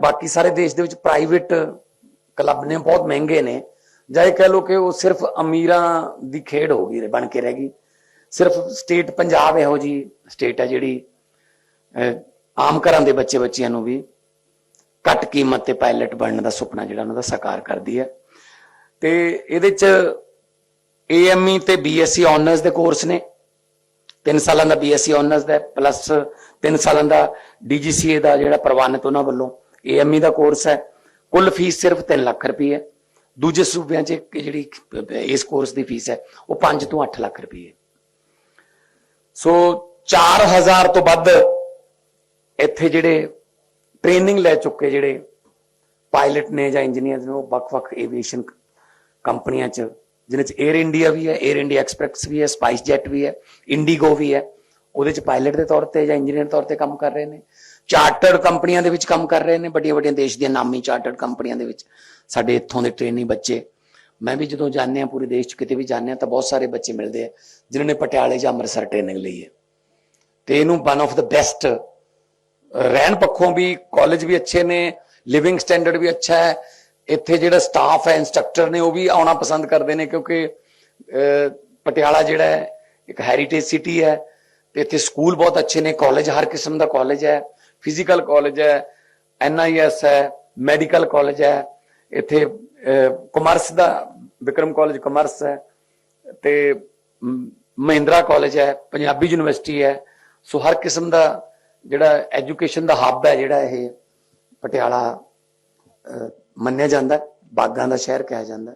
ਬਾਕੀ ਸਾਰੇ ਦੇਸ਼ ਦੇ ਵਿੱਚ ਪ੍ਰਾਈਵੇਟ ਕਲੱਬ ਨੇ, ਬਹੁਤ ਮਹਿੰਗੇ ਨੇ। ਜਾਂ ਇਹ ਕਹਿ ਲਓ ਕਿ ਉਹ ਸਿਰਫ ਅਮੀਰਾਂ ਦੀ ਖੇਡ ਹੋ ਗਈ, ਬਣ ਕੇ ਰਹਿ ਗਈ। ਸਿਰਫ ਸਟੇਟ ਪੰਜਾਬ ਇਹੋ ਜੀ ਸਟੇਟ ਹੈ ਜਿਹੜੀ ਆਮ ਘਰਾਂ ਦੇ ਬੱਚੇ ਬੱਚਿਆਂ ਨੂੰ ਵੀ ਘੱਟ ਕੀਮਤ ਤੇ ਪਾਇਲਟ ਬਣਨ ਦਾ ਸੁਪਨਾ ਜਿਹੜਾ ਉਹਨਾਂ ਦਾ ਸਾਕਾਰ ਕਰਦੀ ਹੈ। ਤੇ ਇਹਦੇ ਚ ਏਐਮਈ ਤੇ ਬੀਐਸਸੀ ਆਨਰਸ ਦੇ ਕੋਰਸ ਨੇ। 3 ਸਾਲਾਂ ਦਾ ਬੀਐਸਸੀ ਆਨਰਸ ਦਾ ਪਲੱਸ 3 ਸਾਲਾਂ ਦਾ ਡੀਜੀਸੀਏ ਦਾ ਜਿਹੜਾ ਪ੍ਰਵਾਨਿਤ ਉਹਨਾਂ ਵੱਲੋਂ ਏਐਮਈ ਦਾ ਕੋਰਸ ਹੈ। ਕੁੱਲ ਫੀਸ ਸਿਰਫ 3 ਲੱਖ ਰੁਪਏ ਹੈ। ਦੂਜੇ ਸੂਬਿਆਂ 'ਚ ਜਿਹੜੀ ਇਸ ਕੋਰਸ ਦੀ ਫੀਸ ਹੈ, ਉਹ 5 ਤੋਂ 8 ਲੱਖ ਰੁਪਏ ਹੈ। ਸੋ 4000 ਤੋਂ ਵੱਧ ਇੱਥੇ ਜਿਹੜੇ ਟ੍ਰੇਨਿੰਗ ਲੈ ਚੁੱਕੇ ਜਿਹੜੇ ਪਾਇਲਟ ਨੇ ਜਾਂ ਇੰਜੀਨੀਅਰ ਨੇ, ਉਹ ਵੱਖ-ਵੱਖ ਏਵੀਏਸ਼ਨ ਕੰਪਨੀਆਂ 'ਚ, ਜਿਨ੍ਹਾਂ 'ਚ 에ਅਰ ਇੰਡੀਆ ਵੀ ਹੈ 에ਅਰ ਇੰਡੀਆ ਐਕਸਪ੍ਰੈਸ ਵੀ ਹੈ ਸਪਾਈਸ ਜੈਟ ਵੀ ਹੈ ਇੰਡੀਗੋ ਵੀ ਹੈ। ਉਹਦੇ 'ਚ ਪਾਇਲਟ ਦੇ ਤੌਰ ਤੇ ਜਾਂ ਇੰਜੀਨੀਅਰ ਤੌਰ ਤੇ ਕੰਮ ਕਰ ਰਹੇ ਨੇ। ਚਾਰਟਰਡ ਕੰਪਨੀਆਂ ਦੇ ਵਿੱਚ ਕੰਮ ਕਰ ਰਹੇ ਨੇ, ਵੱਡੀਆਂ ਵੱਡੀਆਂ ਦੇਸ਼ ਦੀਆਂ ਨਾਮੀ ਚਾਰਟਰਡ ਕੰਪਨੀਆਂ ਦੇ ਵਿੱਚ। ਸਾਡੇ ਇੱਥੋਂ ਦੇ ਟ੍ਰੇਨੀ ਬੱਚੇ। ਮੈਂ ਵੀ ਜਦੋਂ ਜਾਂਦੇ ਆ ਪੂਰੇ ਦੇਸ਼ 'ਚ, ਕਿਤੇ ਵੀ ਜਾਂਦੇ ਆ ਤਾਂ ਬਹੁਤ ਸਾਰੇ ਬੱਚੇ ਮਿਲਦੇ ਆ, ਜਿਨ੍ਹਾਂ ਨੇ ਪਟਿਆਲੇ ਜਾਂ ਅੰਮ੍ਰਿਤਸਰ ਟ੍ਰੇਨਿੰਗ ਲਈ ਹੈ। ਤੇ ਇਹਨੂੰ ਵਨ ਆਫ ਦਾ ਬੈਸਟ ਰਹਿਣ ਪੱਖੋਂ ਵੀ ਕਾਲਜ ਵੀ ਅੱਛੇ ਨੇ ਲਿਵਿੰਗ ਸਟੈਂਡਰਡ ਵੀ ਅੱਛਾ ਹੈ। ਇੱਥੇ ਜਿਹੜਾ ਸਟਾਫ ਹੈ ਇਨਸਟ੍ਰਕਟਰ ਨੇ, ਉਹ ਵੀ ਆਉਣਾ ਪਸੰਦ ਕਰਦੇ ਨੇ ਕਿਉਂਕਿ ਪਟਿਆਲਾ ਜਿਹੜਾ ਹੈ, ਇੱਕ ਹੈਰੀਟੇਜ ਸਿਟੀ ਹੈ। ਤੇ ਇੱਥੇ ਸਕੂਲ ਬਹੁਤ ਅੱਛੇ ਨੇ ਕਾਲਜ ਹਰ ਕਿਸਮ ਦਾ ਕਾਲਜ ਹੈ ਫਿਜ਼ੀਕਲ ਕਾਲਜ ਹੈ ਐਨਆਈਐਸ ਹੈ ਮੈਡੀਕਲ ਕਾਲਜ ਹੈ ਇੱਥੇ ਕਮਰਸ ਦਾ ਵਿਕਰਮ ਕਾਲਜ ਕਮਰਸ ਹੈ ਤੇ ਮਹਿੰਦਰਾ ਕਾਲਜ ਹੈ ਪੰਜਾਬੀ ਯੂਨੀਵਰਸਿਟੀ ਹੈ ਸੋ ਹਰ ਕਿਸਮ ਦਾ ਜਿਹੜਾ ਐਜੂਕੇਸ਼ਨ ਦਾ ਹੱਬ ਹੈ ਜਿਹੜਾ ਇਹ ਪਟਿਆਲਾ ਮੰਨਿਆ ਜਾਂਦਾ ਹੈ, ਬਾਗਾਂ ਦਾ ਸ਼ਹਿਰ ਕਿਹਾ ਜਾਂਦਾ